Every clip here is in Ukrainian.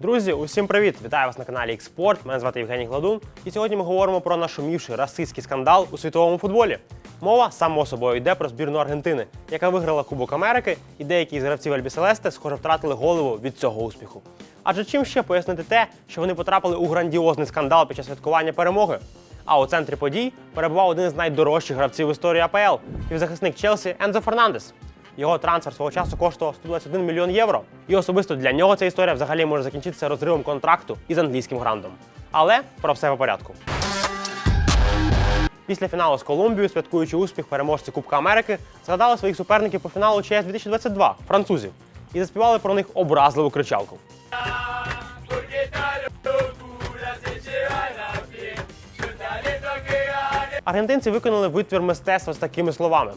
Друзі, усім привіт! Вітаю вас на каналі Експорт. Мене звати Євгеній Гладун. І сьогодні ми говоримо про нашумівший расистський скандал у світовому футболі. Мова само собою йде про збірну Аргентини, яка виграла Кубок Америки, і деякі з гравців Альбі Селесте, схоже, втратили голову від цього успіху. Адже чим ще пояснити те, що вони потрапили у грандіозний скандал під час святкування перемоги? А у центрі подій перебував один з найдорожчих гравців історії АПЛ півзахисник Челсі Ензо Фернандес. Його трансфер свого часу коштував 121 мільйон євро. І особисто для нього ця історія взагалі може закінчитися розривом контракту із англійським грандом. Але про все по порядку. Після фіналу з Колумбією, святкуючи успіх переможці Кубка Америки, згадали своїх суперників по фіналу ЧС 2022 французів і заспівали про них образливу кричалку. Аргентинці виконали витвір мистецтва з такими словами: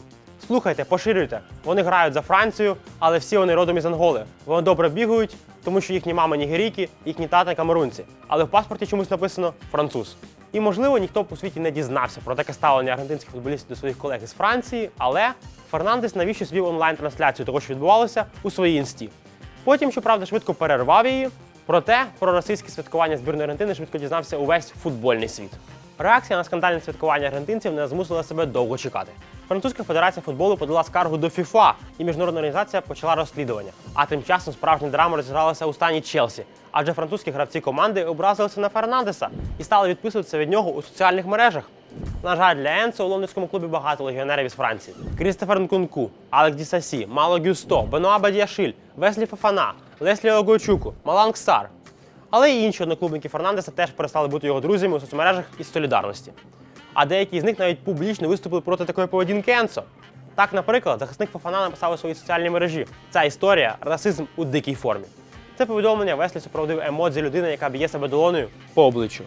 слухайте, поширюйте. Вони грають за Францію, але всі вони родом із Анголи. Вони добре бігають, тому що їхні мами нігерійки, їхні тата камерунці. Але в паспорті чомусь написано француз. І можливо ніхто у світі не дізнався про таке ставлення аргентинських футболістів до своїх колег із Франції, але Фернандес навіщо звів онлайн-трансляцію того, що відбувалося у своїй інсті. Потім, щоправда, швидко перервав її. Проте про російське святкування збірної Аргентини швидко дізнався увесь футбольний світ. Реакція на скандальне святкування аргентинців не змусила себе довго чекати. Французька федерація футболу подала скаргу до ФІФА, і міжнародна організація почала розслідування. А тим часом справжня драма розігралася у стані Челсі, адже французькі гравці команди образилися на Фернандеса і стали відписуватися від нього у соціальних мережах. На жаль, для Енсо у лондонському клубі багато легіонерів із Франції: Крістофер Нкунку, Алек Дісасі, Мало Гюсто, Бенуа Бадіашиль, Веслі Фафана, Леслі Огойчуку, Маланг Сар. Але й інші одноклубники Фернандеса теж перестали бути його друзями у соцмережах із солідарності. А деякі з них навіть публічно виступили проти такої поведінки Енсо. Так, наприклад, захисник Фафана написав у своїй соціальній мережі: ця історія расизм у дикій формі. Це повідомлення Веслі супроводив емодзі людини, яка б'є себе долоною по обличчю.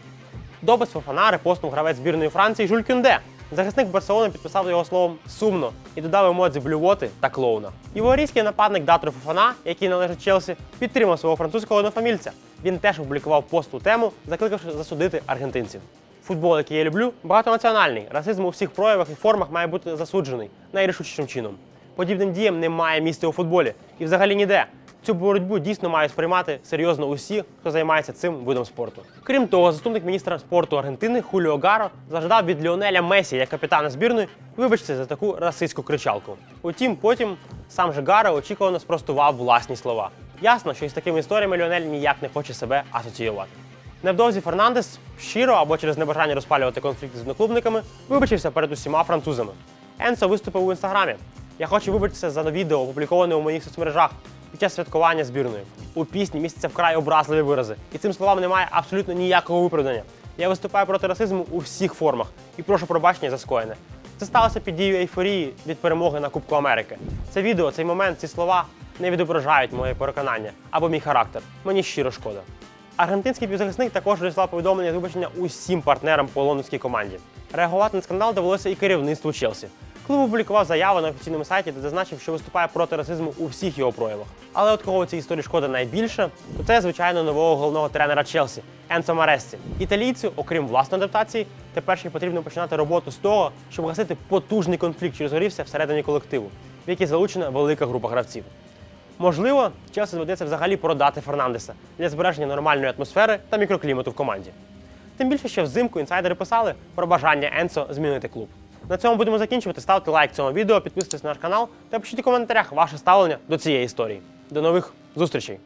Допис Фафана репостнув гравець збірної Франції Жуль Кюнде. Захисник Барселони підписав його словом сумно і додав емодзі блювоти та клоуна. Іворійський нападник Датру Фафана, який належить Челсі, підтримав свого французького однофамільця. Він теж опублікував пост у тему, закликавши засудити аргентинців. Футбол, який я люблю, багатонаціональний. Расизм у всіх проявах і формах має бути засуджений найрішучішим чином. Подібним діям немає місця у футболі і взагалі ніде. Цю боротьбу дійсно мають сприймати серйозно усі, хто займається цим видом спорту. Крім того, заступник міністра спорту Аргентини Хуліо Гаро зажадав від Ліонеля Месі, як капітана збірної, вибачте за таку расистську кричалку. Утім, потім сам же Гаро очікувано спростував власні слова. Ясно, що із такими історіями Ліонель ніяк не хоче себе асоціювати. Невдовзі Фернандес щиро або через небажання розпалювати конфлікт з одноклубниками вибачився перед усіма французами. Енсо виступив у інстаграмі. Я хочу вибачитися за відео, опубліковане у моїх соцмережах під час святкування збірної. У пісні містяться вкрай образливі вирази, і цим словам немає абсолютно ніякого виправдання. Я виступаю проти расизму у всіх формах і прошу пробачення за скоєне. Це сталося під дією ейфорії від перемоги на Кубку Америки. Це відео, цей момент, ці слова не відображають моє переконання або мій характер. Мені щиро шкода. Аргентинський півзахисник також розіслав повідомлення з вибачення усім партнерам по лондонській команді. Реагувати на скандал довелося і керівництву Челсі. Клуб опублікував заяву на офіційному сайті, де зазначив, що виступає проти расизму у всіх його проявах. Але от кого у цій історії шкода найбільше, то це, звичайно, нового головного тренера Челсі Енсо Маресці. Італійцю, окрім власної адаптації, тепер ще потрібно починати роботу з того, щоб гасити потужний конфлікт, що розгорівся всередині колективу, в який залучена велика група гравців. Можливо, Челсі доведеться взагалі продати Фернандеса для збереження нормальної атмосфери та мікроклімату в команді. Тим більше, що взимку інсайдери писали про бажання Енсо змінити клуб. На цьому будемо закінчувати. Ставте лайк цьому відео, підписуйтесь на наш канал та пишіть у коментарях ваше ставлення до цієї історії. До нових зустрічей!